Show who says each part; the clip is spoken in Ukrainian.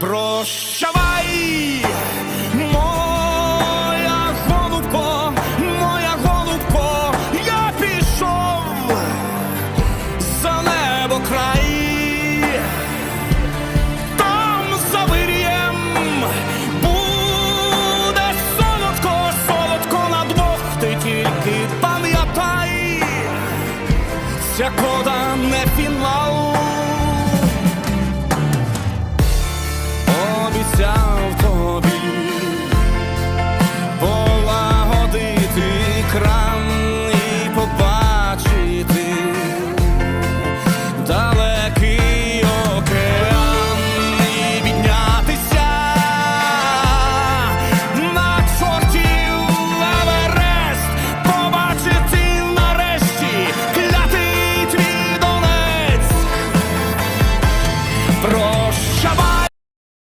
Speaker 1: Прощавай, моя голубко, моя голубко, я пішов за небо край, там за вирієм буде солодко, солодко на двох, ти тільки пам'ятай, ця кода не